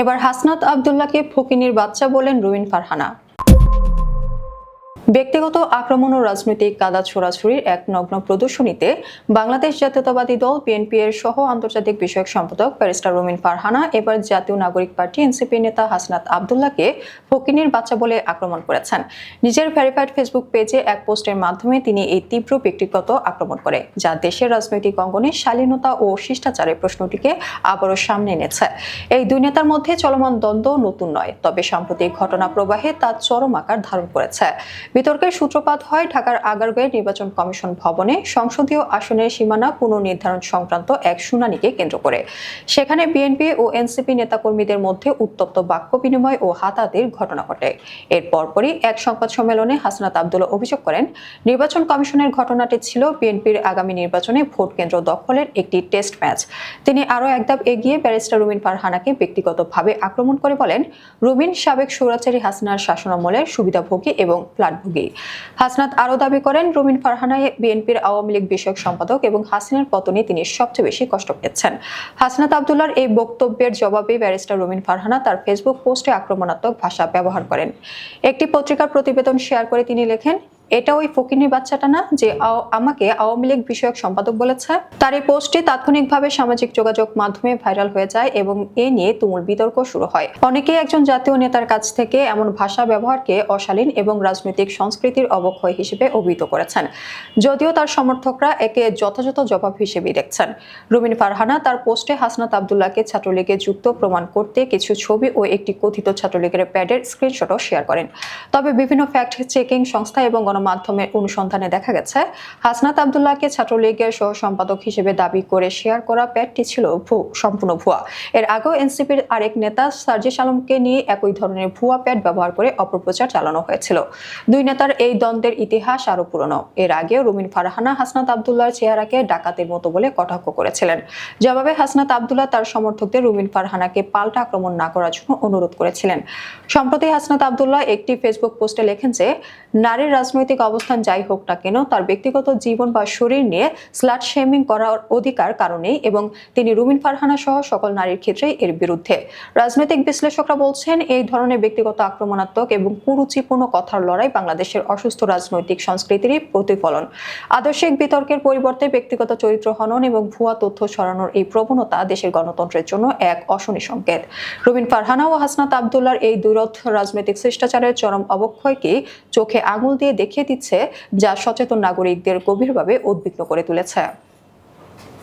এবার হাসনাত আবদুল্লাহকে ফকিনির বাচ্চা বলেন রুবিন ফারহানা। ব্যক্তিগত আক্রমণ ও রাজনৈতিক কাদা ছোড়াছুরির এক নগ্ন প্রদর্শনীতে বাংলাদেশ জাতীয়তাবাদী দল বিএনপি এর সহ আন্তর্জাতিক বিষয়ক সম্পাদক ব্যারিস্টার রুমিন ফারহানা, এবার জাতীয় নাগরিক পার্টি এনসিপি নেতা হাসনাত আবদুল্লাহকে ফকিনের বাচ্চা বলে আক্রমণ করেছেন। নিজের ভেরিফাইড ফেসবুক পেজে এক পোস্টের মাধ্যমে তিনি এই তীব্র ব্যক্তিগত আক্রমণ করে, যা দেশের রাজনৈতিক অঙ্গনে শালীনতা ও শিষ্টাচারের প্রশ্নটিকে আবারও সামনে এনেছে। এই দুই নেতার মধ্যে চলমান দ্বন্দ্ব নতুন নয়, তবে সাম্প্রতিক ঘটনা প্রবাহে তা চরম আকার ধারণ করেছে। বিতর্কের সূত্রপাত হয় ঢাকার আগারগাঁও নির্বাচন কমিশন ভবনে সংসদীয় আসনের সীমানা পুনর্নির্ধারণ সংক্রান্ত এক শুনানিকে কেন্দ্র করে। সেখানে বিএনপি ও এনসিপি নেতাকর্মীদের মধ্যে উত্তপ্ত বাক্য বিনিময় ও হাতাহাতির ঘটনা ঘটে। এর পরপরই এক সংবাদ সম্মেলনে হাসনাত আবদুল্লাহ অভিযোগ করেন, নির্বাচন কমিশনের ঘটনাটি ছিল বিএনপির আগামী নির্বাচনে ভোট কেন্দ্র দখলের একটি টেস্ট ম্যাচ। তিনি আরও একধাপ এগিয়ে ব্যারিস্টার রুমিন ফারহানাকে ব্যক্তিগতভাবে আক্রমণ করে বলেন, রুমিন সাবেক সৌরাচারী হাসনার শাসনামলের সুবিধাভোগী এবং ফ্ল্যাটভোগী হাসনাত আরও দাবি করেন, রুমিন ফারহানায় বিএনপির আওয়ামী লীগ বিষয়ক সম্পাদক এবং হাসিনার পতনে তিনি সবচেয়ে বেশি কষ্ট পেয়েছেন। হাসনাত আবদুল্লার এই বক্তব্যের জবাবে ব্যারিস্টার রুমিন ফারহানা তার ফেসবুক পোস্টে আক্রমণাত্মক ভাষা ব্যবহার করেন। একটি পত্রিকার প্রতিবেদন শেয়ার করে তিনি লেখেন এটা ওই ফকিনি বাচ্চাটা না, যে আমাকে আওয়ামী লীগ বিষয়ক সম্পাদক বলেছে। তার এই পোস্টটি তাৎক্ষণিকভাবে সামাজিক যোগাযোগ মাধ্যমে ভাইরাল হয়ে যায় এবং এ নিয়ে তুমুল বিতর্ক শুরু হয়। অনেকেই একজন জাতীয় নেতার কাছ থেকে এমন ভাষা ব্যবহারকে অশালীন এবং রাজনৈতিক সংস্কৃতির অবক্ষয় হিসেবে অভিহিত করেছেন, যদিও তার সমর্থকরা একে যথাযথ জবাব হিসেবেই দেখছেন। রুমিন ফারহানা তার পোস্টে হাসনাত আবদুল্লাহকে ছাত্রলীগে যুক্ত প্রমাণ করতে কিছু ছবি ও একটি কথিত ছাত্রলীগের প্যাডের স্ক্রিনশটও শেয়ার করেন। তবে বিভিন্ন ফ্যাক্ট চেকিং সংস্থা এবং গণমাধ্যমের অনুসন্ধানে দেখা গেছে, হাসনাত আবদুল্লাহকে ছাত্রলীগের সহ সম্পাদক হিসেবে দাবি করে শেয়ার করা প্যাডটি ছিল সম্পূর্ণ ভুয়া। এর আগেও এনসিপির আরেক নেতা সার্জিস আলমকে নিয়ে একই ধরনের ভুয়া প্যাড ব্যবহার করে অপপ্রচার চালানো হয়েছিল। দুই নেতার এই দ্বন্দ্বের ইতিহাস আরও পুরনো। এর আগেও রুমিন ফারহানা হাসনাত আবদুল্লাহর চেহারাকে ডাকাতের মতো বলে কটাক্ষ করেছিলেন। জবাবে হাসনাত আবদুল্লাহ তার সমর্থকদের রুমিন ফারহানাকে পাল্টা আক্রমণ না করার জন্য অনুরোধ করেছিলেন। সম্প্রতি হাসনাত আবদুল্লাহ একটি ফেসবুক পোস্টে লেখেন যে, নারীর রাজনৈতিক অবস্থান যাই হোক না কেন, তার ব্যক্তিগত জীবন বা শরীর নিয়ে স্লাট শেমিং করার অধিকার কারণেই এবং তিনি রুমিন ফারহানা সহ সকল নারীর ক্ষেত্রেই এর বিরুদ্ধে। রাজনৈতিক বিশ্লেষকরা বলছেন, এই ধরনের ব্যক্তিগত আক্রমণাত্মক এবং কুরুচিপূর্ণ কথার লড়াই বাংলাদেশের অসুস্থ রাজনৈতিক সংস্কৃতিরই প্রতিফলন। আদর্শিক বিতর্কের পরিবর্তে ব্যক্তিগত চরিত্র হনন এবং ভুয়া তথ্য ছড়ানোর এই প্রবণতা দেশের গণতন্ত্রের জন্য এক অশনি সংকেত। রুবিন ফারহানা ও হাসনাত আবদুল্লার এই দুরথ রাজনৈতিক শিষ্টাচারের চরম অবক্ষয়কে চোখে আঙুল দিয়ে দেখিয়ে দিচ্ছে যা সচেতন নাগরিকদের গভীরভাবে উদ্বিগ্ন করে তুলেছে।